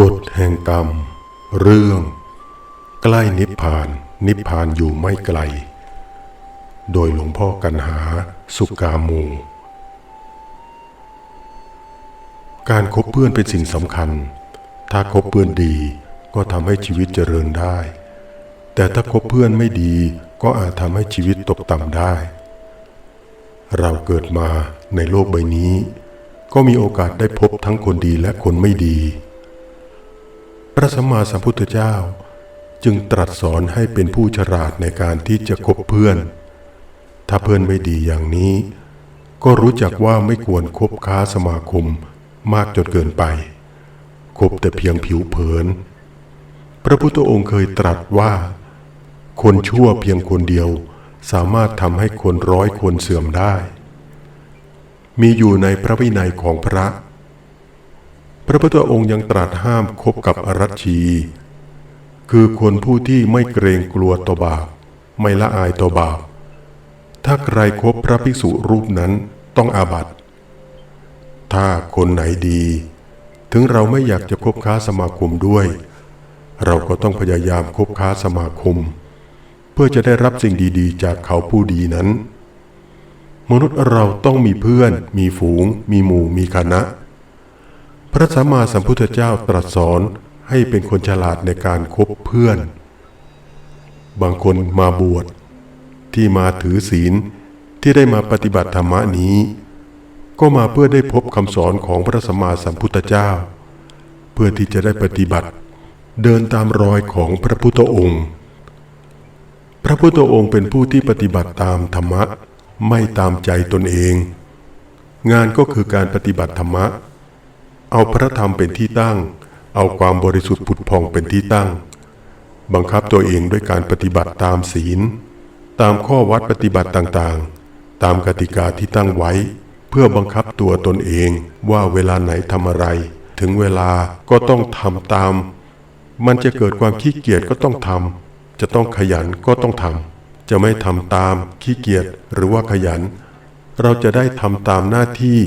กฎแห่งกรรม เรื่อง ใกล้นิพพาน นิพพานอยู่ไม่ไกล โดยหลวงพ่อกันหาสุกาโมการคบเพื่อนเป็นสิ่งสำคัญ ถ้าคบเพื่อนดีก็ทำให้ชีวิตเจริญได้ แต่ถ้าคบเพื่อนไม่ดีก็อาจทำให้ชีวิตตกต่ำได้ เราเกิดมาในโลกใบนี้ ก็มีโอกาสได้พบทั้งคนดีและคนไม่ดี พระสัมมาสัมพุทธเจ้าจึงตรัสสอนให้เป็นผู้ฉลาดในการที่จะคบเพื่อน ถ้าเพื่อนไม่ดีอย่างนี้ ก็รู้จักว่าไม่ควรคบค้าสมาคมมากจนเกินไป คบแต่เพียงผิวเผิน พระพุทธองค์เคยตรัสว่า คนชั่วเพียงคนเดียวสามารถทำให้คนร้อยคนเสื่อมได้ มีอยู่ในพระวินัยของพระ พระพุทธองค์ยังตรัสห้ามคบกับอรัชชี คือคนผู้ที่ไม่เกรงกลัวต่อบาปไม่ละอายต่อบาปถ้าใครครบพระภิกษุรูปนั้นต้องอาบัติ ถ้าคนไหนดี ถึงเราไม่อยากจะคบค้าสมาคมด้วย เราก็ต้องพยายามคบค้าสมาคม เพื่อจะได้รับสิ่งดีๆ จากเขาผู้ดีนั้น มนุษย์เราต้องมีเพื่อน มีฝูง มีหมู่ มีคณะ พระสัมมาสัมพุทธเจ้าตรัสสอนให้เป็นคนฉลาดในการคบเพื่อน บางคนมาบวชที่มาถือศีลที่ได้มาปฏิบัติธรรมนี้ ก็มาเพื่อได้พบคำสอนของพระสัมมาสัมพุทธเจ้า เพื่อที่จะได้ปฏิบัติ เดินตามรอยของพระพุทธองค์ พระพุทธองค์เป็นผู้ที่ปฏิบัติตามธรรมะ ไม่ตามใจตนเอง งานก็คือการปฏิบัติธรรมะ เอาพระธรรมเป็นที่ตั้ง เอาความบริสุทธิ์ผุดพองเป็นที่ตั้ง บังคับตัวเองด้วยการปฏิบัติตามศีล ตามข้อวัดปฏิบัติต่างๆ ตามกติกาที่ตั้งไว้ เพื่อบังคับตัวตนเองว่าเวลาไหนทำอะไร ถึงเวลาก็ต้องทำตาม มันจะเกิดความขี้เกียจก็ต้องทำจะต้องขยันก็ต้องทำ จะไม่ทำตามขี้เกียจหรือว่าขยัน เราจะได้ทำตามหน้าที่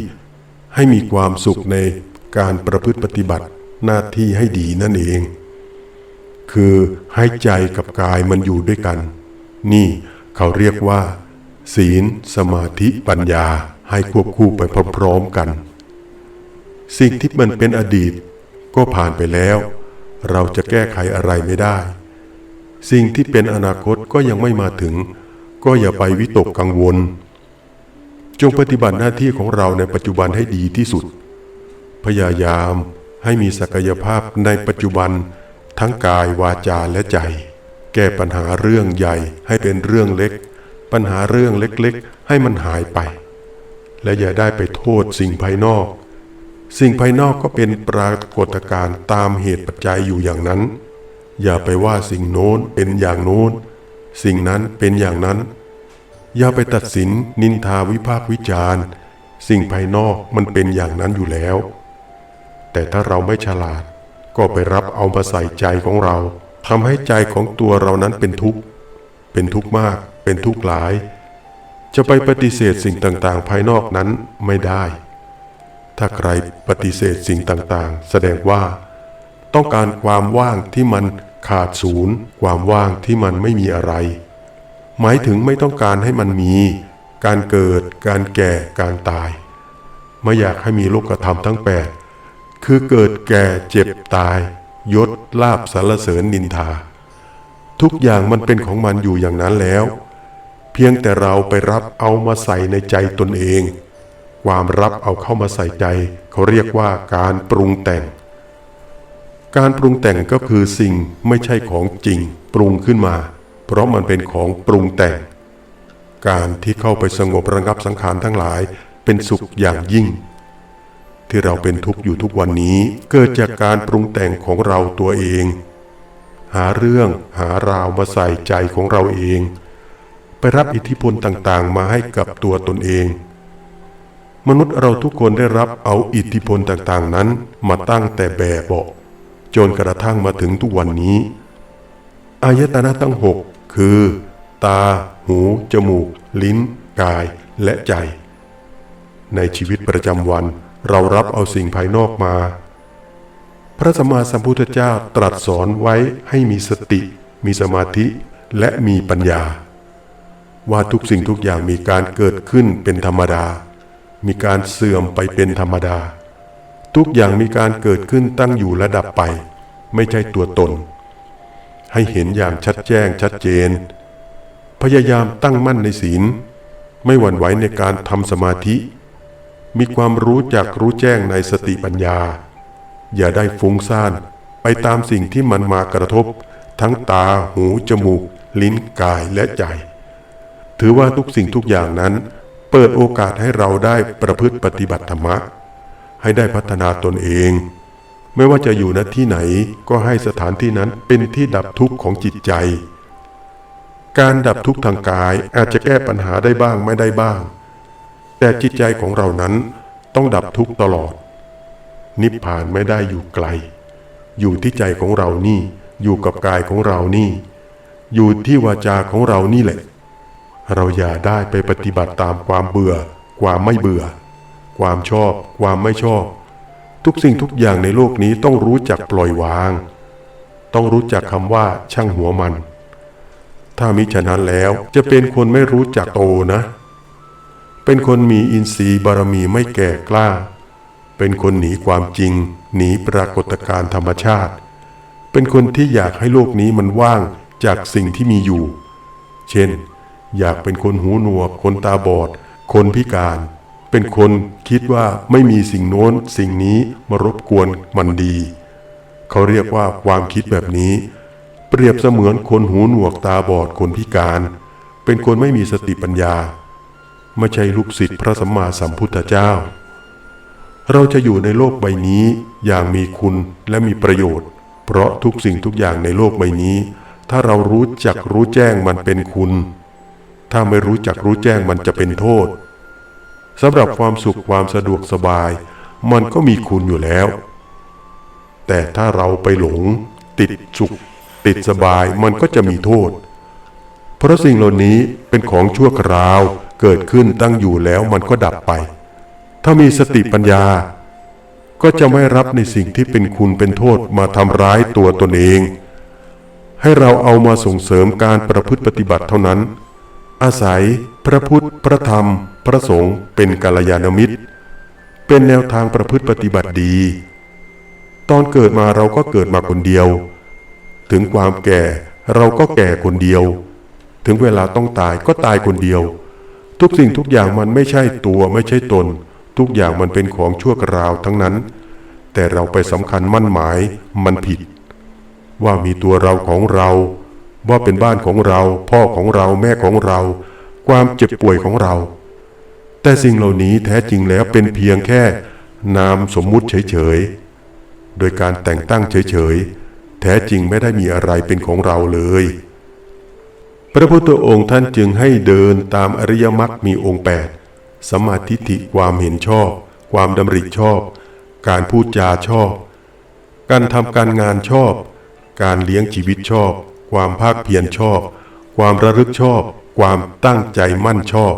ให้มีความสุขในการประพฤติปฏิบัติหน้าที่ให้ดีนั่นเอง คือให้ใจกับกายมันอยู่ด้วยกัน นี่เขาเรียกว่า ศีล สมาธิปัญญาให้ควบคู่ไปพร้อมๆกัน สิ่งที่มันเป็นอดีตก็ผ่านไปแล้ว เราจะแก้ไขอะไรไม่ได้ สิ่งที่เป็นอนาคตก็ยังไม่มาถึง ก็อย่าไปวิตกกังวล จงปฏิบัติหน้าที่ของเราในปัจจุบันให้ดีที่สุด พยายามให้มีศักยภาพในปัจจุบันทั้งกายวาจาและใจ แก้ปัญหาเรื่องใหญ่ให้เป็นเรื่องเล็ก ปัญหาเรื่องเล็กๆ ให้มันหายไป และอย่าได้ไปโทษสิ่งภายนอก สิ่งภายนอกก็เป็นปรากฏการณ์ตามเหตุปัจจัยอยู่อย่างนั้น อย่าไปว่าสิ่งโน้นเป็นอย่างโน้น สิ่งนั้นเป็นอย่างนั้น อย่าไปตัดสินนินทาวิพากษ์วิจารณ์ สิ่งภายนอกมันเป็นอย่างนั้นอยู่แล้ว แต่ถ้าเราไม่ฉลาด ก็ไปรับเอามาใส่ใจของเราทำให้ใจของตัวเรานั้นเป็นทุกข์ เป็นทุกข์มาก เป็นทุกข์หลาย จะไปปฏิเสธสิ่งต่างๆ ภายนอกนั้นไม่ได้ ถ้าใครปฏิเสธสิ่งต่างๆ แสดงว่า ต้องการความว่างที่มันขาดศูนย์ ความว่างที่มันไม่มีอะไร หมายถึงไม่ต้องการให้มันมี การเกิด การแก่ การตาย ไม่อยากให้มีโลกธรรมทั้งแปดคือเกิดแก่เจ็บตาย ยศลาบสารเสริญนินทา ทุกอย่างมันเป็นของมันอยู่อย่างนั้นแล้ว เพียงแต่เราไปรับเอามาใส่ในใจตนเอง ความรับเอาเข้ามาใส่ใจ เขาเรียกว่าการปรุงแต่ง การปรุงแต่งก็คือสิ่งไม่ใช่ของจริงปรุงขึ้นมา เพราะมันเป็นของปรุงแต่ง การที่เข้าไปสงบระงับสังขารทั้งหลายเป็นสุขอย่างยิ่ง ที่เราเป็นทุกข์อยู่ทุกวันนี้เกิดจากการปรุงแต่งของเราตัวเอง หาเรื่องหาราวมาใส่ใจของเราเอง ไปรับอิทธิพลต่างๆ มาให้กับตัวตนเอง มนุษย์เราทุกคนได้รับเอาอิทธิพลต่างๆนั้นมาตั้งแต่แบบเบาะ จนกระทั่งมาถึงทุกวันนี้ อายตนะทั้งหกคือ ตา หู จมูก ลิ้น กาย และใจ ในชีวิตประจำวันเรารับเอาสิ่งภายนอกมา พระสัมมาสัมพุทธเจ้าตรัสสอนไว้ให้มีสติ มีสมาธิ และมีปัญญา ว่าทุกสิ่งทุกอย่างมีการเกิดขึ้นเป็นธรรมดา มีการเสื่อมไปเป็นธรรมดา ทุกอย่างมีการเกิดขึ้นตั้งอยู่และดับไป ไม่ใช่ตัวตน ให้เห็นอย่างชัดแจ้งชัดเจน พยายามตั้งมั่นในศีล ไม่หวั่นไหวในการทำสมาธิ มีความรู้จักรู้แจ้งในสติปัญญา อย่าได้ฟุ้งซ่านไปตามสิ่งที่มันมากระทบ ทั้งตาหูจมูก ลิ้นกายและใจ ถือว่าทุกสิ่งทุกอย่างนั้น เปิดโอกาสให้เราได้ประพฤติปฏิบัติธรรมะ ให้ได้พัฒนาตนเอง ไม่ว่าจะอยู่ณที่ไหนก็ให้สถานที่นั้นเป็นที่ดับทุกข์ของจิตใจ การดับทุกข์ทางกายอาจจะแก้ปัญหาได้บ้างไม่ได้บ้าง แต่จิตใจของเรานั้นต้องดับทุกข์ตลอด นิพพานไม่ได้อยู่ไกล อยู่ที่ใจของเรานี่ อยู่กับกายของเรานี่ อยู่ที่วาจาของเรานี่แหละ เราอย่าได้ไปปฏิบัติตามความเบื่อ ความไม่เบื่อ ความชอบ ความไม่ชอบ ทุกสิ่งทุกอย่างในโลกนี้ต้องรู้จักปล่อยวาง ต้องรู้จักคำว่าช่างหัวมัน ถ้ามิฉะนั้นแล้วจะเป็นคนไม่รู้จักโตนะ เป็นคนมีอินทรีย์บารมีไม่แก่กล้า เป็นคนหนีความจริง หนีปรากฏการณ์ธรรมชาติ เป็นคนที่อยากให้โลกนี้มันว่างจากสิ่งที่มีอยู่ เช่น อยากเป็นคนหูหนวก คนตาบอด คนพิการ เป็นคนคิดว่าไม่มีสิ่งโน้นสิ่งนี้มารบกวนมันดี เขาเรียกว่าความคิดแบบนี้ เปรียบเสมือนคนหูหนวกตาบอดคนพิการ เป็นคนไม่มีสติปัญญา ไม่ใช่ลูกศิษย์พระสัมมาสัมพุทธเจ้า เราจะอยู่ในโลกใบนี้อย่างมีคุณและมีประโยชน์ เพราะทุกสิ่งทุกอย่างในโลกใบนี้ ถ้าเรารู้จักรู้แจ้งมันเป็นคุณ ถ้าไม่รู้จักรู้แจ้งมันจะเป็นโทษ สำหรับความสุขความสะดวกสบาย มันก็มีคุณอยู่แล้ว แต่ถ้าเราไปหลง ติดสุข ติดสบายมันก็จะมีโทษ เพราะสิ่งเหล่านี้เป็นของชั่วคราวเกิดขึ้นตั้งอยู่แล้วมันก็ดับไป ถ้ามีสติปัญญา ก็จะไม่รับในสิ่งที่เป็นคุณเป็นโทษมาทำร้ายตัวตนเอง ให้เราเอามาส่งเสริมการประพฤติปฏิบัติเท่านั้น อาศัยพระพุทธพระธรรม พระสงฆ์เป็นกัลยาณมิตร เป็นแนวทางประพฤติปฏิบัติดี ตอนเกิดมาเราก็เกิดมาคนเดียว ถึงความแก่เราก็แก่คนเดียว ถึงเวลาต้องตายก็ตายคนเดียว ทุกสิ่งทุกอย่างมันไม่ใช่ตัวไม่ใช่ตน ทุกอย่างมันเป็นของชั่วคราวทั้งนั้น แต่เราไปสำคัญมั่นหมายมันผิด ว่ามีตัวเราของเราว่าเป็นบ้านของเรา พ่อของเราแม่ของเรา ความเจ็บป่วยของเรา แต่สิ่งเหล่านี้แท้จริงแล้วเป็นเพียงแค่นามสมมุติเฉยๆ โดยการแต่งตั้งเฉยๆ แท้จริงไม่ได้มีอะไรเป็นของเราเลย พระพุทธองค์ท่านจึงให้เดินตามอริยมรรคมีองค์แปดสมาธิิความเห็นชอบ ความดำริชอบ การพูดจาชอบ การทำการงานชอบ การเลี้ยงชีวิตชอบ ความภาคเพียรชอบ ความระลึกชอบ ความตั้งใจมั่นชอบ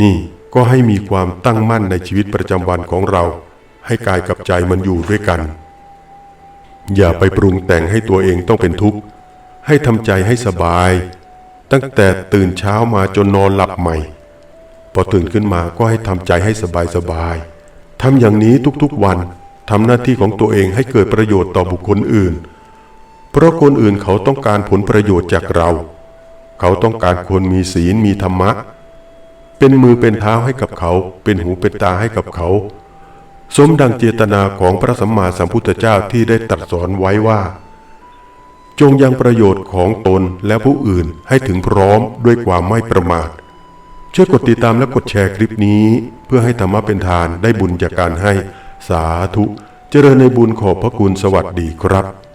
นี่ก็ให้มีความตั้งมั่นในชีวิตประจำวันของเรา ให้กายกับใจมันอยู่ด้วยกัน อย่าไปปรุงแต่งให้ตัวเองต้องเป็นทุกข์ ให้ทำใจให้สบาย ตั้งแต่ตื่นเช้ามาจนนอนหลับใหม่ พอตื่นขึ้นมาก็ให้ทำใจให้สบายสบายทำอย่างนี้ทุกๆวันทำหน้าที่ของตัวเองให้เกิดประโยชน์ต่อบุคคลอื่น เพราะคนอื่นเขาต้องการผลประโยชน์จากเรา เขาต้องการคนมีศีลมีธรรมะ เป็นมือเป็นเท้าให้กับเขา เป็นหูเป็นตาให้กับเขา สมดังเจตนาของพระสัมมาสัมพุทธเจ้าที่ได้ตรัสสอนไว้ว่า จงยังประโยชน์ของตนและผู้อื่นให้ถึงพร้อมด้วยความไม่ประมาท ช่วยกดติดตามและกดแชร์คลิปนี้ เพื่อให้ธรรมะเป็นทานได้บุญจากการให้สาธุ เจริญในบุญขอบพระคุณสวัสดีครับ